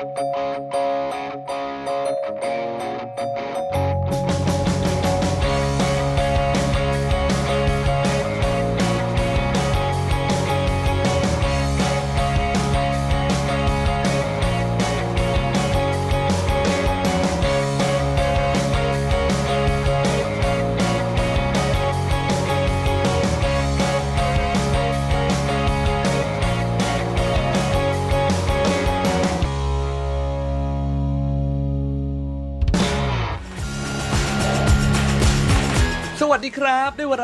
ส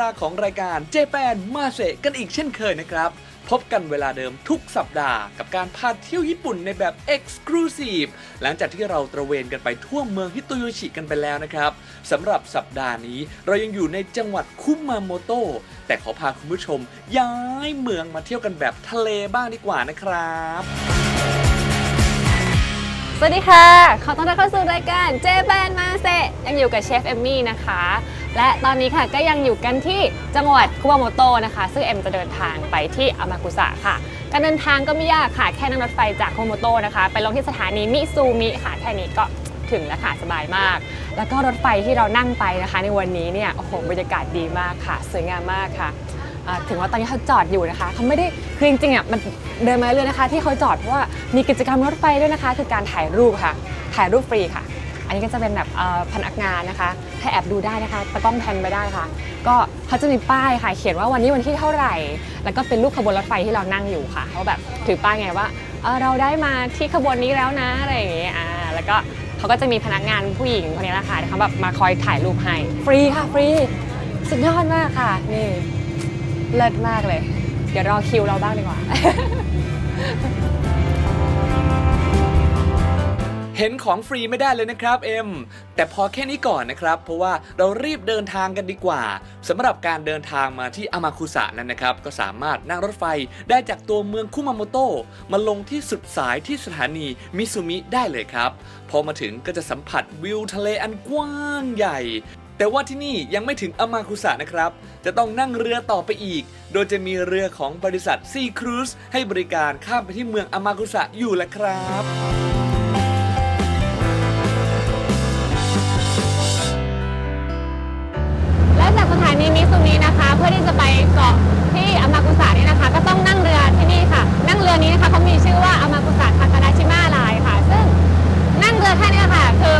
าของรายการเจแปนมาเซกันอีกเช่นเคยนะครับ พบกันเวลาเดิมทุกสัปดาห์กับการพาเที่ยวญี่ปุ่นในแบบ Exclusive หลังจากที่เราตระเวนกันไปทั่วเมืองฮิโตโยชิกันไปแล้วนะครับสำหรับสัปดาห์นี้เรายังอยู่ในจังหวัดคุมาโมโตะแต่ขอพาคุณผู้ชม ย้ายเมืองมาเที่ยวกันแบบทะเลบ้างดีกว่านะครับสวัสดีค่ะ ขอต้อนรับเข้าสู่รายการเจแปนมาเซยังอยู่กับเชฟเอมมี่นะคะและตอนนี้ค่ะก็ยังอยู่กันที่จังหวัดคุมาโมโตะนะคะ ซึ่งเอ็มจะเดินทางไปที่อามากุสะค่ะ การเดินทางก็ไม่ยากค่ะแค่นั่งรถไฟจากคุมาโมโตะนะคะ ไปลงที่สถานีมิซูมิค่ะแค่นี้ก็ถึงแล้วค่ะสบายมาก แล้วก็รถไฟที่เรานั่งไปนะคะ ในวันนี้เนี่ยโอ้โหบรรยากาศดีมากค่ะ สวยงามมากค่ะถึงว่าตอนนี้เขาจอดอยู่นะคะเขาไม่ได้คือจริงๆอะมันเดินมาเรื่อยนะคะ ที่เขาจอดเพราะว่ามีกิจกรรมรถไฟด้วยนะคะ คือการถ่ายรูปค่ะ ถ่ายรูปฟรีค่ะ อันนี้ก็จะเป็นแบบพนักงานนะคะให้แอบดูได้นะคะตะกล้องแพนไปได้ค่ะ ก็เขาจะมีป้ายค่ะ เขียนว่าวันนี้วันที่เท่าไหร่ แล้วก็เป็นรูปขบวนรถไฟที่เรานั่งอยู่ค่ะเขาแบบถือป้ายไงว่าเราได้มาที่ขบวนนี้แล้วนะอะไรอย่างเงี้ยอ่าแล้วก็เขาก็จะมีพนักงานผู้หญิงคนนี้แหละค่ะที่เขาแบบมาคอยถ่ายรูปให้ฟรีค่ะฟรีสุดยอดมากค่ะนี่เลิศมากเลย เดี๋ยวรอคิวเราบ้างดีกว่า เห็นของฟรีไม่ได้เลยนะครับเอ็มแต่พอแค่นี้ก่อนนะครับ เพราะว่าเรารีบเดินทางกันดีกว่าสำหรับการเดินทางมาที่อามาคุสะนั้นนะครับ ก็สามารถนั่งรถไฟได้จากตัวเมืองคุมาโมโตะมาลงที่สุดสายที่สถานีมิซูมิได้เลยครับ พอมาถึงก็จะสัมผัสวิวทะเลอันกว้างใหญ่แต่ว่าที่นี่ยังไม่ถึงอามาคุสะนะครับ จะต้องนั่งเรือต่อไปอีก โดยจะมีเรือของบริษัทซีครูซให้บริการข้ามไปที่เมืองอามาคุสะอยู่แหละครับ และจากสถานีมิซูมินะคะ เพื่อที่จะไปเกาะที่อามากุสะนี่นะคะ ก็ต้องนั่งเรือที่นี่ค่ะ นั่งเรือนี้นะคะเขามีชื่อว่าอามากุสะทากาดาชิมาไลน์ค่ะ ซึ่งนั่งเรือแค่นี้ค่ะ คือ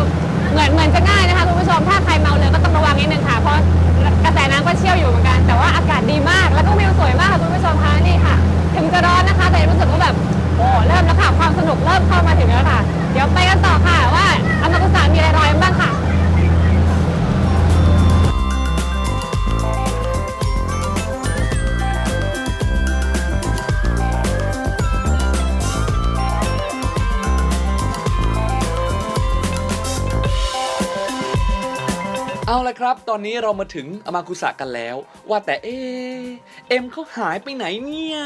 เหมือนเหมือนจะง่ายนะคะคุณผู้ชมถ้าใครเมาเรือก็ต้องระวังนิดนึงค่ะ เพราะกระแสน้ำก็เชี่ยวอยู่เหมือนกัน แต่ว่าอากาศดีมากแล้วก็วิวสวยมากค่ะคุณผู้ชมคะนี่ค่ะ ถึงจะร้อนนะคะ แต่รู้สึกว่าแบบโอ้เริ่มแล้วค่ะความสนุกเริ่มเข้ามาถึงแล้วค่ะ เดี๋ยวไปกันต่อค่ะว่าอามากุสะมีอะไรรออยู่บ้างค่ะ เอาละครับ ตอนนี้เรามาถึงอามากุสะกันแล้ว ว่าแต่เอเอ็มเขาหายไปไหนเนี่ย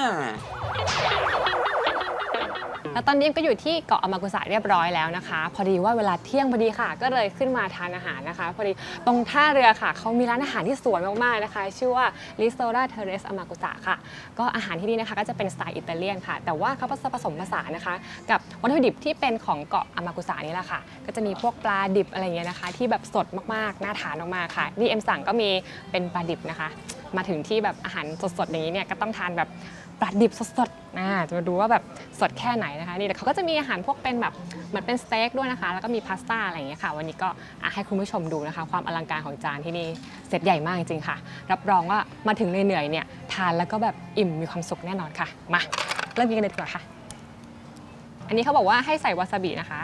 แล้วตอนนี้ก็อยู่ที่เกาะอามากุสะเรียบร้อยแล้วนะคะ พอดีว่าเวลาเที่ยงพอดีค่ะ ก็เลยขึ้นมาทานอาหารนะคะ พอดีตรงท่าเรือค่ะเขามีร้านอาหารที่สวยมากๆนะคะ ชื่อว่า r i s t o r a Terrace อามากุสะค่ะ ก็อาหารที่นี่นะคะก็จะเป็นสไตล์อิตาเลียนค่ะ แต่ว่าเขาผสมผสานนะคะ กับวัตถุดิบที่เป็นของเกาะอามากุสะนี่แหละค่ะ ก็จะมีพวกปลาดิบอะไรเงี้ยนะคะ ที่แบบสดมากๆน่าทานมากๆค่ะนี่เอ็มสั่งก็มีเป็นปลาดิบนะคะ มาถึงที่แบบอาหารสดๆอย่างนี้เนี่ยก็ต้องทานแบบ ปลาดิบสดๆอ่าจะมาดูว่าแบบสดแค่ไหนนะคะนี่แต่เขาก็จะมีอาหารพวกเป็นแบบเหมือนเป็นสเต็กด้วยนะคะ แล้วก็มีพาสต้าอะไรอย่างเงี้ยค่ะ วันนี้ก็อะให้คุณผู้ชมดูนะคะ ความอลังการของจานที่นี่เซตใหญ่มากจริงๆค่ะ รับรองว่ามาถึงเหนื่อยๆเนี่ยทานแล้วก็แบบอิ่มมีความสุขแน่นอนค่ะมาเริ่มกินกันเลยดีกว่าค่ะ อันนี้เขาบอกว่าให้ใส่วาซาบินะคะ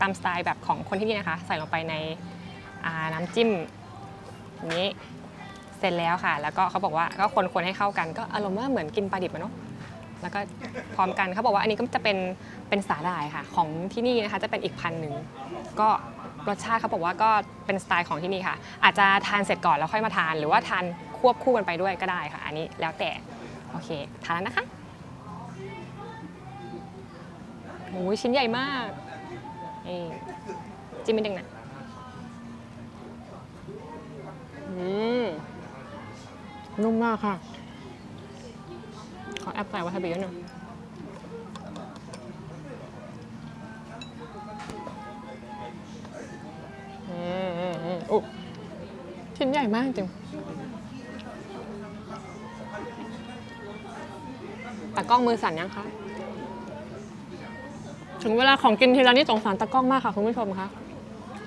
ตามสไตล์แบบของคนที่นี่นะคะ ใส่ลงไปในอ่าน้ำจิ้มนี้ เสร็จแล้วค่ะ แล้วก็เขาบอกว่าก็คนๆให้เข้ากัน ก็อารมณ์ว่าเหมือนกินปลาดิบอะเนาะแล้วก็พร้อมกันเขาบอกว่าอันนี้ก็จะเป็นเป็นสาหร่ายค่ะ ของที่นี่นะคะจะเป็นอีกพันหนึ่งก็รสชาติเขาบอกว่าก็เป็นสไตล์ของที่นี่ค่ะ อาจจะทานเสร็จก่อนแล้วค่อยมาทาน หรือว่าทานควบคู่กันไปด้วยก็ได้ค่ะ อันนี้แล้วแต่โอเคทานแล้วนะคะโอ้ยชิ้นใหญ่มากนี่จิ้มนิดนึงนะอืม นุ่มมากค่ะ ขอแอปใส่วาซาบิหน่อยโอ้ชิ้นใหญ่มากจริงตะกล้องมือสั่นยังคะ ถึงเวลาของกินทีละนี่สงสารตะกล้องมากค่ะคุณผู้ชมคะ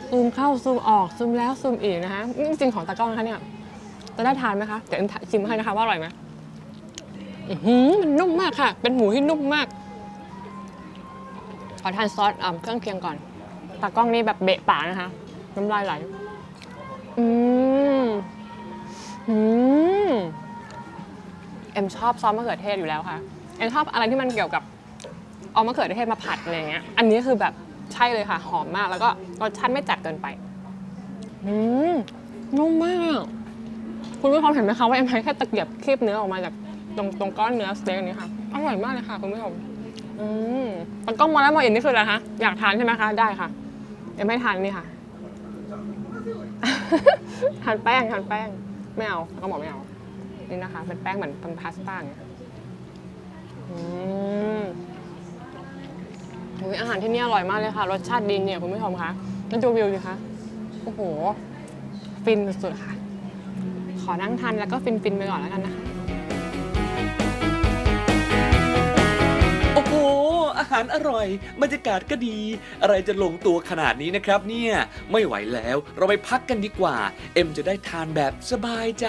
ซูมเข้าซูมออกซูมแล้วซูมอีกนะคะจริงของตะกล้องนะคะเนี่ย จะได้ทานไหมคะเดี๋ยวเอ็มชิมให้นะคะว่าอร่อยไหมอื้อหือมันนุ่มมากค่ะ เป็นหมูที่นุ่มมาก ขอทานซอสอ่าเครื่องเคียงก่อนตากล้องนี่แบบเบะปากนะคะ น้ำลายไหล อืมอืมเอ็มชอบซอสมะเขือเทศอยู่แล้วค่ะ เอ็มชอบอะไรที่มันเกี่ยวกับเอามะเขือเทศมาผัดอะไรอย่างเงี้ย อันนี้คือแบบใช่เลยค่ะ หอมมากแล้วก็รสชาติไม่จัดเกินไป อืมนุ่มมาก คุณผู้ชมเห็นไหมคะว่าเอ็มใช้แค่ตะเกียบคีบเนื้อออกมาจากตรงตรงก้อนเนื้อสเต็กนี้ค่ะ อร่อยมากเลยค่ะคุณผู้ชมอืมตากล้องมาแล้วมาเอ็นนี่คืออะไรคะ อยากทานใช่ไหมคะ ได้ค่ะเอ็มไม่ทานนี่ค่ะ ทานแป้งทานแป้ง ไม่เอาก็บอกไม่เอา นี่นะคะ เป็นแป้งเหมือนเป็นพาสต้าเงี้ยอืมอุ๊ยอาหารที่นี่อร่อยมากเลยค่ะ รสชาติดีเนี่ยคุณผู้ชมคะแล้วดูวิวดิคะ โอ้โห ฟินสุดๆค่ะ ขอนั่งทานแล้วก็ฟินๆไปก่อนแล้วกันนะคะ โอ้โห อาหารอร่อย บรรยากาศก็ดี อะไรจะลงตัวขนาดนี้นะครับเนี่ย ไม่ไหวแล้ว เราไปพักกันดีกว่า เอ็มจะได้ทานแบบสบายใจ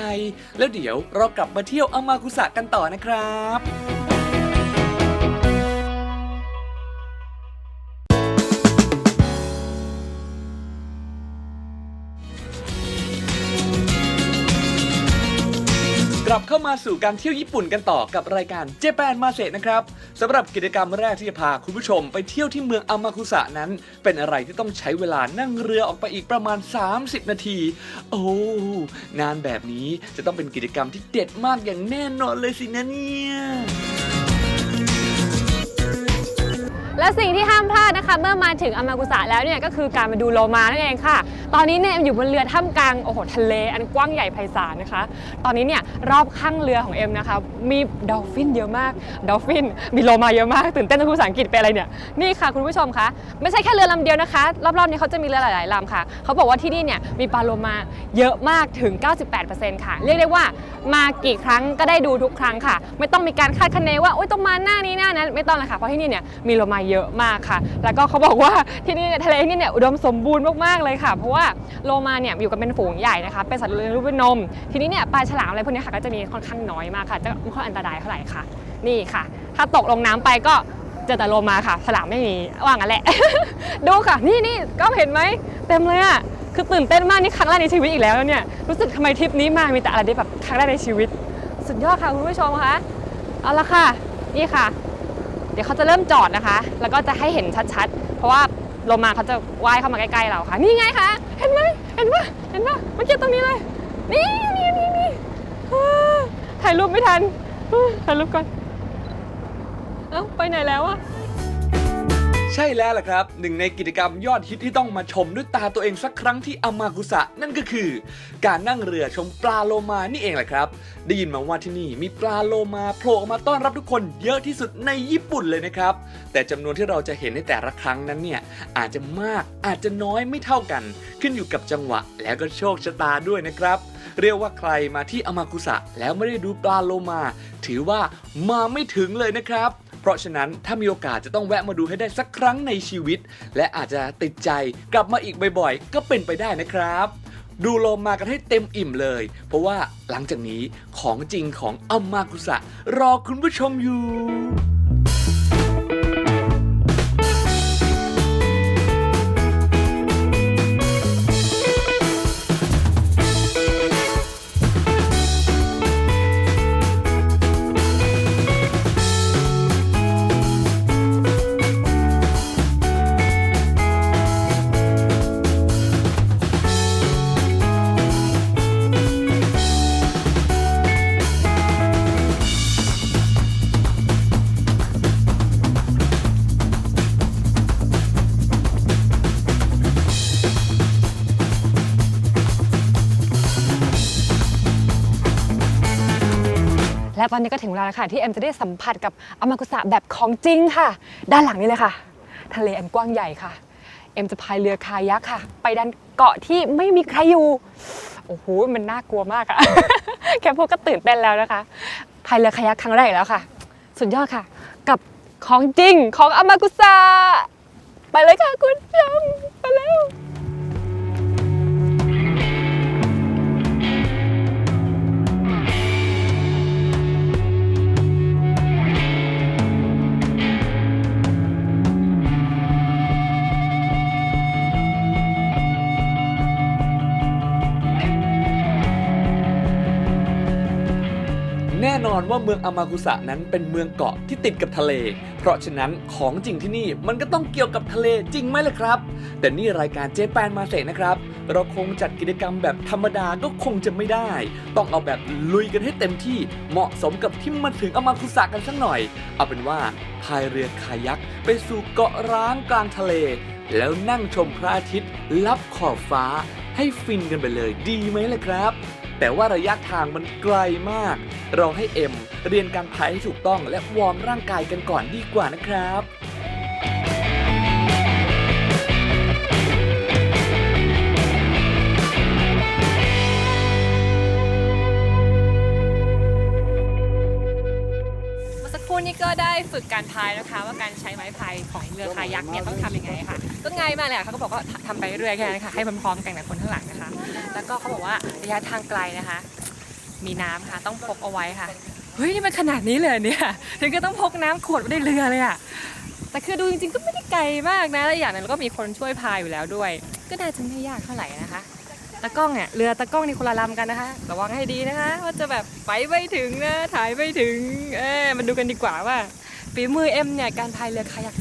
แล้วเดี๋ยวเรากลับมาเที่ยวอามากุสะกันต่อนะครับ ลับเข้ามาสู่การเที่ยวญี่ปุ่นกันต่อกับรายการเจแปนมาเซนะครับสำหรับกิจกรรมแรกที่จะพาคุณผู้ชมไปเที่ยวที่เมืองอามาคุสะนั้น เป็นอะไรที่ต้องใช้เวลานั่งเรือออกไปอีกประมาณ 30 นาที โอ้งานแบบนี้จะต้องเป็นกิจกรรมที่เด็ดมากอย่างแน่นอนเลยสินะเนี่ย และสิ่งที่ห้ามพลาดนะคะเมื่อมาถึงอามากุสะแล้วเนี่ยก็คือการมาดูโลมานั่นเองค่ะ ตอนนี้เนี่ยอยู่บนเรือท่ามกลางโอ้โหทะเลอันกว้างใหญ่ไพศาลนะคะ ตอนนี้เนี่ยรอบข้างเรือของเอ็มนะคะมีดอลฟินเยอะมากดอลฟินมีโลมาเยอะมากตื่นเต้นจนพูดภาษาอังกฤษเป็นอะไรเนี่ยนี่ค่ะคุณผู้ชมคะไม่ใช่แค่เรือลำเดียวนะคะ รอบๆนี้เขาจะมีเรือหลายๆลำค่ะเขาบอกว่าที่นี่เนี่ยมีปลาโลมาเยอะมากถึง 98%ค่ะเรียกได้ว่ามากี่ครั้งก็ได้ดูทุกครั้งค่ะ ไม่ต้องมีการคาดคะเนว่าโอ๊ยต้องมาหน้านี้หน้านั้นไม่ต้องเลยค่ะเพราะที่นี่เนี่ยมีโลมาเยอะเยอะมากค่ะ แล้วก็เขาบอกว่าที่นี่ทะเลนี่เนี่ยอุดมสมบูรณ์มากๆเลยค่ะ เพราะว่าโลมาเนี่ยอยู่กันเป็นฝูงใหญ่นะคะ เป็นสัตว์เลี้ยงลูกด้วยนม ทีนี้เนี่ยปลาฉลามอะไรพวกนี้ค่ะก็จะมีค่อนข้างน้อยมากค่ะจะไม่ค่อยอันตรายเท่าไหร่ค่ะ นี่ค่ะ ถ้าตกลงน้ำไปก็เจอแต่โลมาค่ะฉลามไม่มีว่างั้นแหละ ดูค่ะ นี่นี่ก็เห็นไหมเต็มเลยอะคือตื่นเต้นมากนี่ครั้งแรกในชีวิตอีกแล้วเนี่ยรู้สึกทำไมทริปนี้มามีแต่อะไรที่แบบครั้งแรกในชีวิต สุดยอดค่ะคุณผู้ชมคะเอาละค่ะ นี่ค่ะ เดี๋ยวเขาจะเริ่มจอดนะคะ แล้วก็จะให้เห็นชัดๆ เพราะว่าโลมาเขาจะว่ายเข้ามาใกล้ๆเราค่ะ นี่ไงคะ เห็นไหมเห็นปะเห็นปะมันเกี้ตรงนี้เลย นี่นี่นี่นี่ถ่ายรูปไม่ทันถ่ายรูปก่อน เอ้าไปไหนแล้วอะ ใช่แล้วล่ะครับหนึ่งในกิจกรรมยอดฮิตที่ต้องมาชมด้วยตาตัวเองสักครั้งที่อามากุสะนั่นก็คือ การนั่งเรือชมปลาโลมานี่เองแหละครับ ได้ยินมาว่าที่นี่มีปลาโลมาโผล่ออกมาต้อนรับทุกคนเยอะที่สุดในญี่ปุ่นเลยนะครับ แต่จำนวนที่เราจะเห็นในแต่ละครั้งนั้นเนี่ยอาจจะมากอาจจะน้อยไม่เท่ากัน ขึ้นอยู่กับจังหวะแล้วก็โชคชะตาด้วยนะครับ เรียกว่าใครมาที่อามากุสะแล้วไม่ได้ดูปลาโลมา ถือว่ามาไม่ถึงเลยนะครับ เพราะฉะนั้นถ้ามีโอกาสจะต้องแวะมาดูให้ได้สักครั้งในชีวิต และอาจจะติดใจกลับมาอีกบ่อยๆ ก็เป็นไปได้นะครับ ดูโลมากันให้เต็มอิ่มเลย เพราะว่าหลังจากนี้ของจริงของอามากุสะรอคุณผู้ชมอยู่ ตอนนี้ก็ถึงเวลาแล้วค่ะที่เอ็มจะได้สัมผัสกับอามากุสะแบบของจริงค่ะ ด้านหลังนี้เลยค่ะ ทะเลอันกว้างใหญ่ค่ะ เอ็มจะพายเรือคายักค่ะ ไปดันเกาะที่ไม่มีใครอยู่ โอ้โห มันน่ากลัวมากอะ แค่พูดก็ตื่นเต้นแล้วนะคะ พายเรือคายักครั้งแรกแล้วค่ะ สุดยอดค่ะ กับของจริงของอามากุสะไปเลยค่ะคุณผู้ชมไปแล้ว อนว่าเมืองอามากุสะนั้นเป็นเมืองเกาะที่ติดกับทะเล เพราะฉะนั้นของจริงที่นี่มันก็ต้องเกี่ยวกับทะเลจริงไหมล่ะครับ แต่นี่รายการเจแปนมาเสนะครับ เราคงจัดกิจกรรมแบบธรรมดาก็คงจะไม่ได้ ต้องเอาแบบลุยกันให้เต็มที่เหมาะสมกับที่มาถึงอามากุสะกันสักหน่อย เอาเป็นว่าพายเรือคายักไปสู่เกาะร้างกลางทะเล แล้วนั่งชมพระอาทิตย์ลับขอบฟ้าให้ฟินกันไปเลยดีไหมล่ะครับ แต่ว่าระยะทางมันไกลมาก เราให้เอ็มเรียนการพายให้ถูกต้องและวอร์มร่างกายกันก่อนดีกว่านะครับ่ก็ได้ฝึกการพายนะคะ ว่าการใช้ไม้พายของเรือคายักเนี่ยต้องทำยังไงค่ะ ก็ง่ายมากเลยค่ะเขาก็บอกว่าทำไปเรื่อยแค่นั้นค่ะให้พร้อมกันกับคนข้างหลังนะคะ แล้วก็เขาบอกว่าระยะทางไกลนะคะ มีน้ำค่ะต้องพกเอาไว้ค่ะเฮ้ยนี่มันขนาดนี้เลยเนี่ยถึงก็ต้องพกน้ำขวดไว้ในเรือเลยอะแต่คือดูจริงๆก็ไม่ได้ไกลมากนะและอย่างหนึงเราก็มีคนช่วยพายอยู่แล้วด้วย ก็น่าจะไม่ยากเท่าไหร่นะคะ ตะกล้องเนี่ยเรือตะกล้องนี่คนละลำกันนะคะ ระวังให้ดีนะคะว่าจะแบบไปไม่ถึงนะถ่ายไม่ถึงเอ๊มันดูกันดีกว่าว่าฝีมือเอ็มเนี่ยการพายเรือคายัก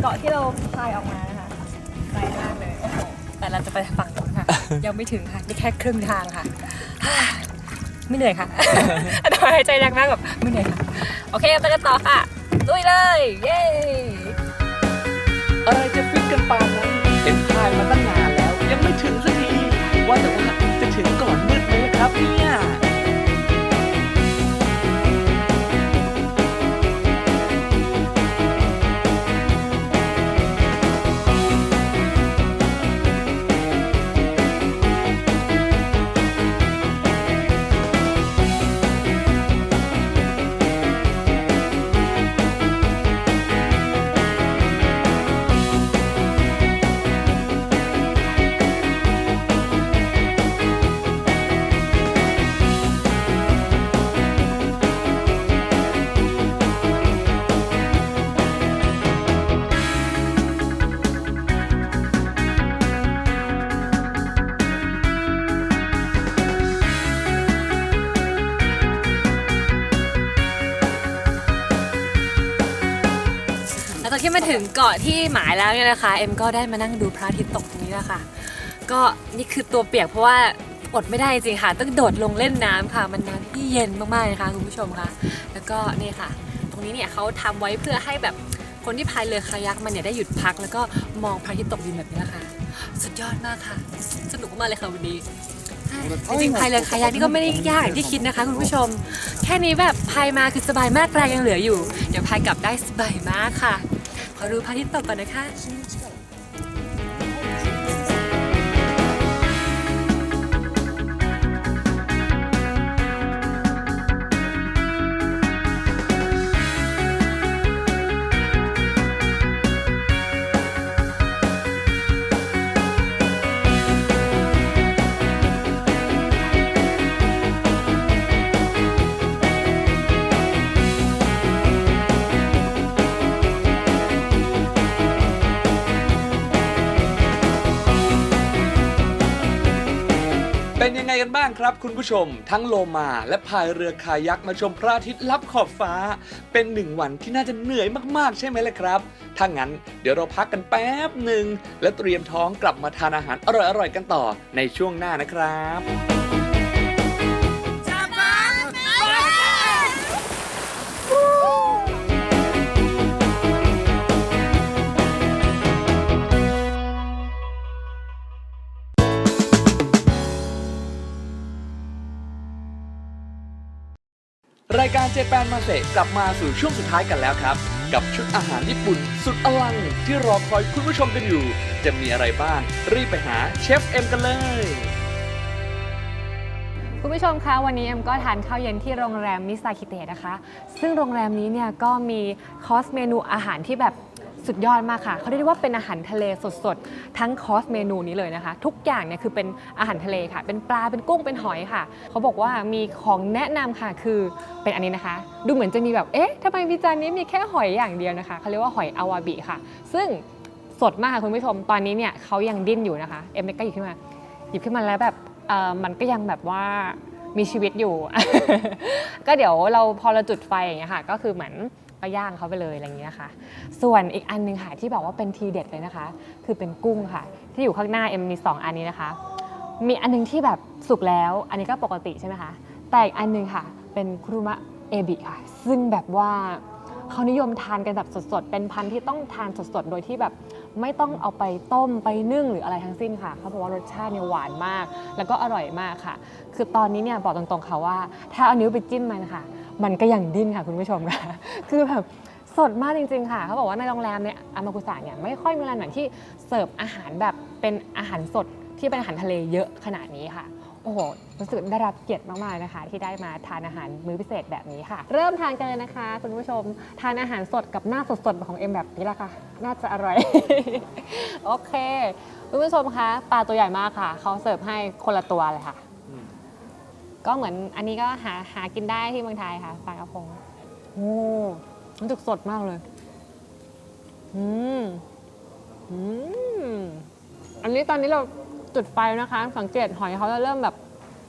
เกาะที่เราพายออกมานะคะไกลมากเลยโอ้โหแต่เราจะไปฝั่งนู้นค่ะ ยังไม่ถึงค่ะนี่แค่ครึ่งทางค่ะ ไม่เหนื่อยค่ะอันนี้หายใจแรงมากแบบไม่เหนื่อยค่ะ โอเคไปกันต่อค่ะลุยเลย เย้อะไรจะฟิตกันปานนั้นเห็นพายมาตั้งนานแล้ว ยังไม่ถึงสักทีว่าแต่ว่าจะถึงก่อนมืดไหมครับเนี่ย มาถึงเกาะที่หมายแล้วเนี่ยนะคะ เอ็มก็ได้มานั่งดูพระอาทิตย์ตกตรงนี้แหละค่ะ ก็นี่คือตัวเปียกเพราะว่าอดไม่ได้จริงๆค่ะ ต้องโดดลงเล่นน้ำค่ะ มันน้ำที่เย็นมากๆเลยค่ะคุณผู้ชมค่ะ แล้วก็นี่ค่ะ ตรงนี้เนี่ยเขาทำไว้เพื่อให้แบบคนที่พายเรือคายักมันเนี่ยได้หยุดพัก แล้วก็มองพระอาทิตย์ตกดินแบบนี้แหละค่ะสุดยอดมากค่ะ สนุกมากเลยค่ะวันนี้จริงๆพายเรือคายักนี่ก็ไม่ได้ยากอย่างที่คิดนะคะคุณผู้ชม แค่นี้แบบพายมาคือสบายมากแรงยังเหลืออยู่ เดี๋ยวพายกลับได้สบายมากค่ะ ขอดูพระอาทิตย์ตกก่อนนะคะ เป็นยังไงกันบ้างครับคุณผู้ชม ทั้งโลมาและพายเรือคายักมาชมพระอาทิตย์ลับขอบฟ้า เป็นหนึ่งวันที่น่าจะเหนื่อยมากๆ ใช่ไหมล่ะครับ ถ้างั้นเดี๋ยวเราพักกันแป๊บหนึ่งและเตรียมท้องกลับมาทานอาหารอร่อยๆกันต่อในช่วงหน้านะครับ รายการเจแปนมาเสกกลับมาสู่ช่วงสุดท้ายกันแล้วครับ กับชุดอาหารญี่ปุ่น สุดอลังที่รอคอยคุณผู้ชมกันอยู่ จะมีอะไรบ้าง รีบไปหาเชฟเอ็มกันเลย คุณผู้ชมคะวันนี้เอ็มก็ทานข้าวเย็นที่โรงแรมมิซาคิเตะนะคะ ซึ่งโรงแรมนี้เนี่ยก็มีคอสเมนูอาหารที่แบบ สุดยอดมากค่ะ เขาเรียกว่าเป็นอาหารทะเลสดๆ ทั้งคอสเมนูนี้เลยนะคะ ทุกอย่างเนี่ยคือเป็นอาหารทะเลค่ะ เป็นปลา เป็นกุ้ง เป็นหอยค่ะ เขาบอกว่ามีของแนะนำค่ะ คือเป็นอันนี้นะคะ ดูเหมือนจะมีแบบ เอ๊ะทำไมมีจานนี้มีแค่หอยอย่างเดียวนะคะ เขาเรียกว่าหอยอาวาบิค่ะ ซึ่งสดมากค่ะคุณผู้ชม ตอนนี้เนี่ยเขายังดิ้นอยู่นะคะ เอ็มก็หยิบขึ้นมา หยิบขึ้นมาแล้วแบบมันก็ยังแบบว่ามีชีวิตอยู่ ก็เดี๋ยวเราพอเราจุดไฟอย่างเงี้ยค่ะ ก็คือเหมือน ก็ย่างเขาไปเลยอะไรอย่างเงี้ยค่ะ ส่วนอีกอันหนึงค่ะที่บอกว่าเป็นทีเด็ดเลยนะคะ คือเป็นกุ้งค่ะ ที่อยู่ข้างหน้าเอ็มมี 2 อันนี้นะคะ มีอันหนึงที่แบบสุกแล้ว อันนี้ก็ปกติใช่ไหมคะแต่อีกอันหนึงค่ะ เป็นคุรุมะเอบิค่ะ ซึ่งแบบว่าเขานิยมทานกันแบบสดๆ เป็นพันธุ์ที่ต้องทานสดๆ โดยที่แบบไม่ต้องเอาไปต้มไปนึ่งหรืออะไรทั้งสิ้นค่ะเขาบอกว่ารสชาติเนี่ยหวานมาก แล้วก็อร่อยมากค่ะ คือตอนนี้เนี่ยบอกตรงๆค่ะว่า ถ้าเอานิ้วไปจิ้มมันค่ะ มันก็ยังดิ้นค่ะคุณผู้ชมค่ะ คือแบบสดมากจริง ๆ ค่ะ เขาบอกว่าในโรงแรมเนี่ยอามากุสะเนี่ยไม่ค่อยมีร้านไหนที่เสิร์ฟอาหารแบบเป็นอาหารสดที่เป็นอาหารทะเลเยอะขนาดนี้ค่ะ โอ้โหรู้สึกได้รับเกียรติมากๆนะคะ ที่ได้มาทานอาหารมื้อพิเศษแบบนี้ค่ะ เริ่มทานกันเลยนะคะ คุณผู้ชมทานอาหารสดกับหน้าสดๆของเอ็มแบบนี้ละค่ะ น่าจะอร่อย โอเค คุณผู้ชมคะปลาตัวใหญ่มากค่ะเขาเสิร์ฟให้คนละตัวเลยค่ะ ก็เหมือนอันนี้ก็หาหากินได้ที่เมืองไทยค่ะปลากระพงโอ้มันจุกสดมากเลย อืมอืมอันนี้ตอนนี้เราจุดไฟนะคะ สังเกตหอยเขาจะเริ่มแบบ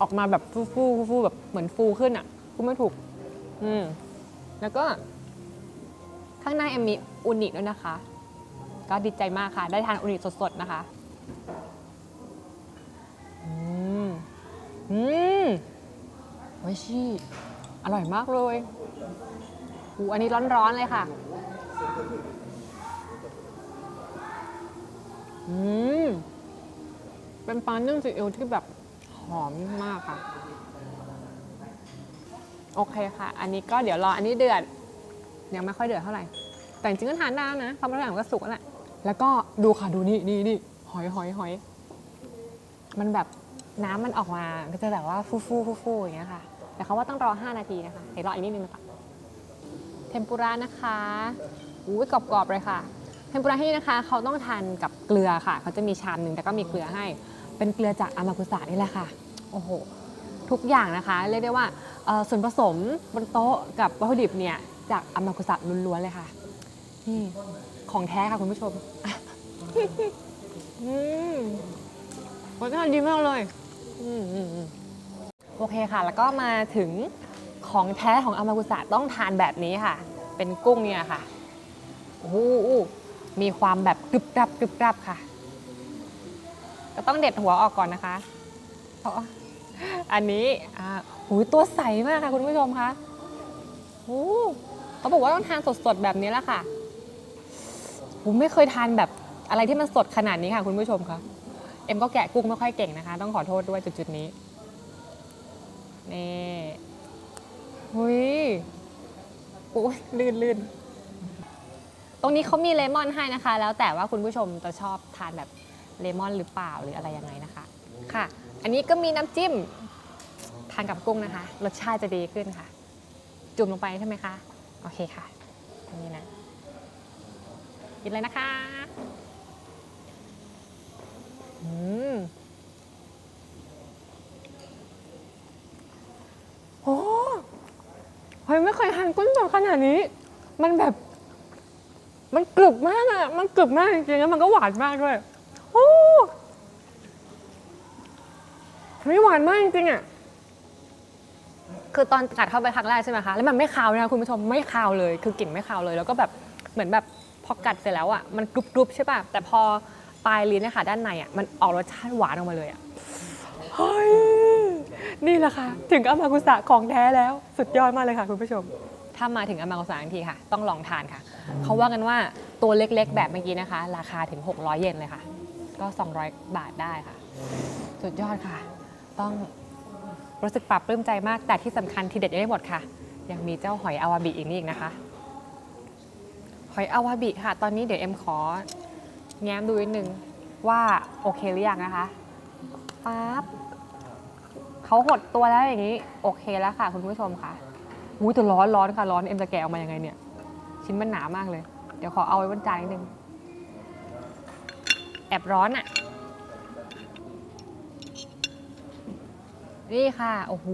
ออกมาแบบฟูฟูฟูฟูแบบเหมือนฟูขึ้นอะพูดไม่ถูก อืม แล้วก็ ข้างในเอ็มมีอุนิด้วยนะคะ ก็ดีใจมากค่ะ ได้ทานอุนิสดๆนะคะ อืม อืม โอ้ยชี่อร่อยมากเลยอูอันนี้ร้อนๆเลยค่ะ อืม เป็นปลานึ่งซีอิ๊วที่แบบหอมมากค่ะ โอเคค่ะ อันนี้ก็เดี๋ยวรออันนี้เดือด ยังไม่ค่อยเดือดเท่าไหร่ แต่จริงๆก็ทานได้นะความร้อนมันก็สุกแล้วแหละ แล้วก็ดูค่ะดูนี่นี่นี่หอยหอยหอย มันแบบน้ำมันออกมา ก็จะแบบว่าฟูฟูฟูฟูอย่างเงี้ยค่ะ แต่เขาว่าต้องรอ 5 นาทีนะคะเดี๋ยวรออีกนิดนึงนะคะเทมปุระนะคะอุ้ยกรอบๆเลยค่ะ เทมปุระที่นี่นะคะเขาต้องทานกับเกลือค่ะ เขาจะมีชามหนึ่งแต่ก็มีเกลือให้ เป็นเกลือจากอามากุสะนี่แหละค่ะ โอ้โห ทุกอย่างนะคะเรียกได้ว่าส่วนผสมบนโต๊ะกับวัตถุดิบเนี่ยจากอามากุสะล้วนๆเลยค่ะ นี่ของแท้ค่ะคุณผู้ชมอืมรสชาติดีมากเลย อืมอืมอืม โอเคค่ะ แล้วก็มาถึงของแท้ของอามากุสะต้องทานแบบนี้ค่ะ เป็นกุ้งเนี่ยค่ะโอ้โหมีความแบบกรึบกรับกรึบกรับค่ะ ก็ต้องเด็ดหัวออกก่อนนะคะเพราะอันนี้อ่าหูตัวใสมากค่ะคุณผู้ชมคะโอ้เขาบอกว่าต้องทานสดๆแบบนี้แหละค่ะผมไม่เคยทานแบบอะไรที่มันสดขนาดนี้ค่ะ คุณผู้ชมคะเอ็มก็แกะกุ้งไม่ค่อยเก่งนะคะ ต้องขอโทษด้วยจุดๆนี้ นี่หุยโอ้ยลื่นลื่นตรงนี้เขามีเลมอนให้นะคะ แล้วแต่ว่าคุณผู้ชมจะชอบทานแบบเลมอนหรือเปล่าหรืออะไรยังไงนะคะ ค่ะ อันนี้ก็มีน้ำจิ้มทานกับกุ้งนะคะ รสชาติจะดีขึ้นค่ะ จุ่มลงไปใช่ไหมคะ โอเคค่ะนนี้นะกินเลยนะคะ อืม โอ้เฮ้ยไม่เคยทานกุ้งสดขนาดนี้ มันแบบ มันกรึบมากอะมันกรึบมากจริงๆแล้วมันก็หวานมากด้วยโอ้เฮ้ยหวานมากจริงๆอะคือตอนกัดเข้าไปครั้งแรกใช่ไหมคะแล้วมันไม่คาวนะคะคุณผู้ชมไม่คาวเลย คือกลิ่นไม่คาวเลย แล้วก็แบบเหมือนแบบพอกัดเสร็จแล้วอะมันกรุบๆใช่ป่ะแต่พอปลายลิ้นเนะคะด้านในอะมันออกรสชาติหวานออกมาเลยอะเฮ้ย นี่แหละค่ะ ถึงอามากุสะของแท้แล้วสุดยอดมากเลยค่ะ คุณผู้ชม ถ้ามาถึงอามากุสะทันทีค่ะ ต้องลองทานค่ะ เขาว่ากันว่าตัวเล็กๆ แบบเมื่อกี้นะคะ ราคาถึง 600 เยนเลยค่ะ ก็ 200 บาทได้ค่ะ สุดยอดค่ะ ต้องรู้สึกปรับปลื้มใจมาก แต่ที่สำคัญทีเด็ดยังไม่หมดค่ะ ยังมีเจ้าหอยอาวาบิอีกนี่อีกนะคะ หอยอาวาบิค่ะ ตอนนี้เดี๋ยวเอ็มขอแง้มดูนิดนึงว่าโอเคหรือยังนะคะปั๊บ เขาหดตัวแล้วอย่างนี้ โอเคแล้วค่ะ คุณผู้ชมค่ะอู้แต่ร้อนร้อนค่ะร้อนเอ็มจะแกะออกมายังไงเนี่ย ชิ้นมันหนามากเลย เดี๋ยวขอเอาไว้บนจานนิดนึงแอบร้อนอะ่ะ นี่ค่ะ โอ้โห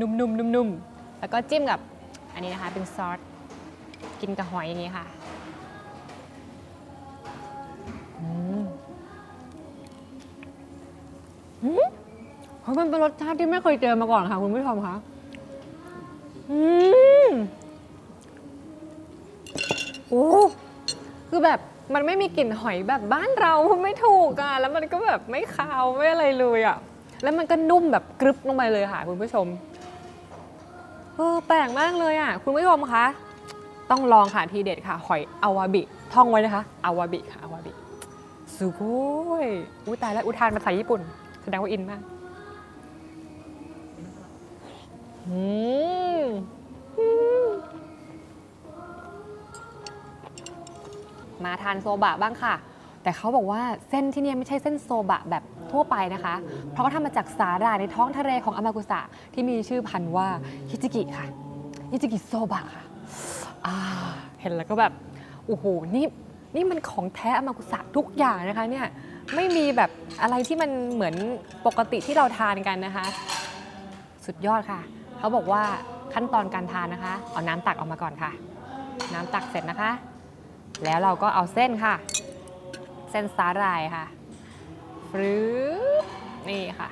นุ่มๆนุ่มๆแล้วก็จิ้มกับ อันนี้นะคะเป็นซอส กินกับหอยอย่างนี้ค่ะ ฮ้ยมันเป็นรสชาติที่ไม่เคยเจอมาก่อนค่ะ คุณผู้ชมคะอืมโอ้คือแบบมันไม่มีกลิ่นหอยแบบบ้านเราไม่ถูกอะแล้วมันก็แบบไม่คาวไม่อะไรเลยอะ แล้วมันก็นุ่มแบบกรึบลงไปเลยค่ะ คุณผู้ชมเออแปลกมากเลยอะ คุณผู้ชมคะต้องลองค่ะทีเด็ดค่ะ หอยอาวาบิ ท่องไว้นะคะอาวาบิค่ะอาวาบิสุโกยอุ้ตายแล้วอุทานภาษาญี่ปุ่น แสดงว่าอินมาก อืมมาทานโซบะบ้างค่ะ แต่เขาบอกว่าเส้นที่เนี่ยไม่ใช่เส้นโซบะแบบทั่วไปนะคะ เพราะเขาทำมาจากสาหร่ายในท้องทะเลของอามากุสะที่มีชื่อพันธุ์ว่าฮิจิกิค่ะฮิจิกิโซบะค่ะอ่าเห็นแล้วก็แบบโอ้โหนี่นี่มันของแท้อามากุสะทุกอย่างนะคะเนี่ยไม่มีแบบอะไรที่มันเหมือนปกติที่เราทานกันนะคะ สุดยอดค่ะ เขาบอกว่าขั้นตอนการทานนะคะ เอาน้ำตักออกมาก่อนค่ะ น้ำตักเสร็จนะคะ แล้วเราก็เอาเส้นค่ะ เส้นสาหร่ายค่ะฟรึบนี่ค่ะ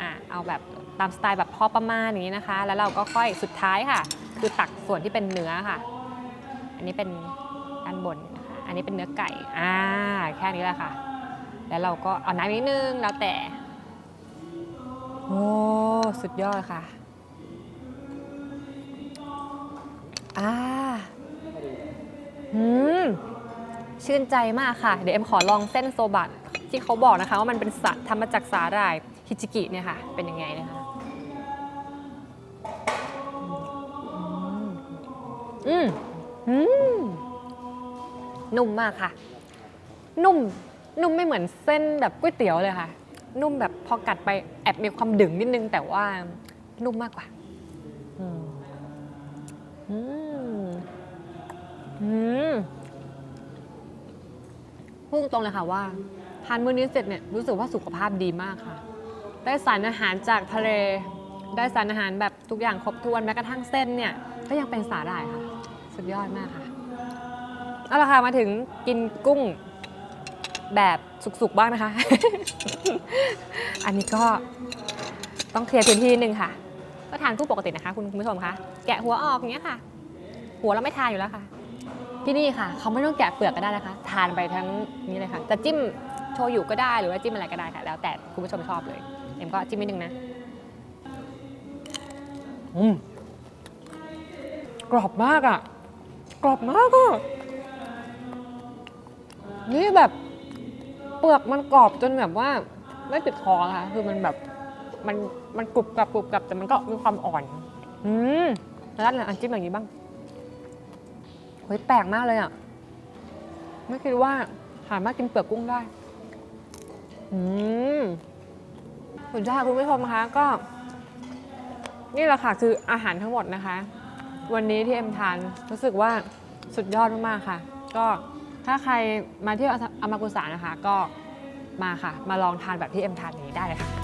อะ เอาแบบตามสไตล์แบบพอประมาณอย่างนี้นะคะ แล้วเราก็ค่อยสุดท้ายค่ะ คือตักส่วนที่เป็นเนื้อค่ะ อันนี้เป็นด้านบนนะคะอันนี้เป็นเนื้อไก่อ่าแค่นี้แหละค่ะ แล้วเราก็เอาน้ำนิดนึงแล้วแต่ โอ้ สุดยอดค่ะ อ่าอืมชื่นใจมากค่ะ เดี๋ยวเอ็มขอลองเส้นโซบะที่เขาบอกนะคะ ว่ามันเป็นสัตว์ทำมาจากสาหร่ายฮิจิกิเนี่ยค่ะ เป็นยังไงนะคะอืมอืมนุ่มมากค่ะ นุ่ม นุ่มไม่เหมือนเส้นแบบก๋วยเตี๋ยวเลยค่ะ นุ่มแบบพอกัดไปแอบมีความดึงนิดนึง แต่ว่านุ่มมากกว่า อืม อืมอืมพูดตรงเลยค่ะว่าทานมื้อนี้เสร็จเนี่ยรู้สึกว่าสุขภาพดีมากค่ะ ได้สารอาหารจากทะเล ได้สารอาหารแบบทุกอย่างครบถ้วนแม้กระทั่งเส้นเนี่ย ก็ยังเป็นสาหร่ายค่ะ สุดยอดมากค่ะเอาละค่ะมาถึงกินกุ้งแบบสุกๆบ้างนะคะ อันนี้ก็ต้องเคลียร์พื้นที่นิดนึงค่ะ ก็ทานกุ้งปกตินะคะ คุณผู้ชมคะแกะหัวออกอย่างเงี้ยค่ะ หัวเราไม่ทานอยู่แล้วค่ะ ที่นี่ค่ะ เขาไม่ต้องแกะเปลือกก็ได้นะคะ ทานไปทั้งนี้เลยค่ะ จะจิ้มโชยุก็ได้หรือว่าจิ้มอะไรก็ได้ค่ะ แล้วแต่คุณผู้ชมชอบเลย เอ็มก็จิ้มนิดนึงนะ อืมกรอบมากอะ กรอบมากอะ นี่แบบ เปลือกมันกรอบจนแบบว่า ไม่ติดคอค่ะ คือมันแบบมันมันกรุบกรับกรุบกรับแต่มันก็มีความอ่อน อืมแล้วอันจิ้มอย่างนี้บ้าง เฮ้ยแปลกมากเลยอะ ไม่คิดว่าสามารถกินเปลือกกุ้งได้ อืมสุดยอดคุณผู้ชมคะก็ นี่แหละค่ะคืออาหารทั้งหมดนะคะ วันนี้ที่เอ็มทานรู้สึกว่าสุดยอดมากๆค่ะ ก็ถ้าใครมาเที่ยวอามากุสานะคะ ก็มาค่ะ มาลองทานแบบที่เอ็มทานนี้ได้เลยค่ะ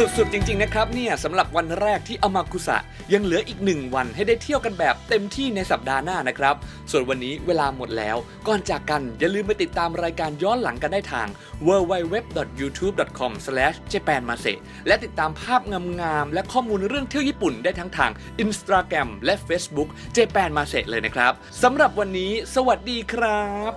สุดๆ จริง ๆ นะครับเนี่ยสำหรับวันแรกที่อามาคุสะ ยังเหลืออีกหนึ่งวันให้ได้เที่ยวกันแบบเต็มที่ในสัปดาห์หน้านะครับ ส่วนวันนี้เวลาหมดแล้ว ก่อนจากกันอย่าลืมไปติดตามรายการย้อนหลังกันได้ทาง www.youtube.com/japanmase และติดตามภาพงามๆและข้อมูลเรื่องเที่ยวญี่ปุ่นได้ทั้งทาง Instagram และ Facebook Japan Mase เลยนะครับสำหรับวันนี้ สวัสดีครับ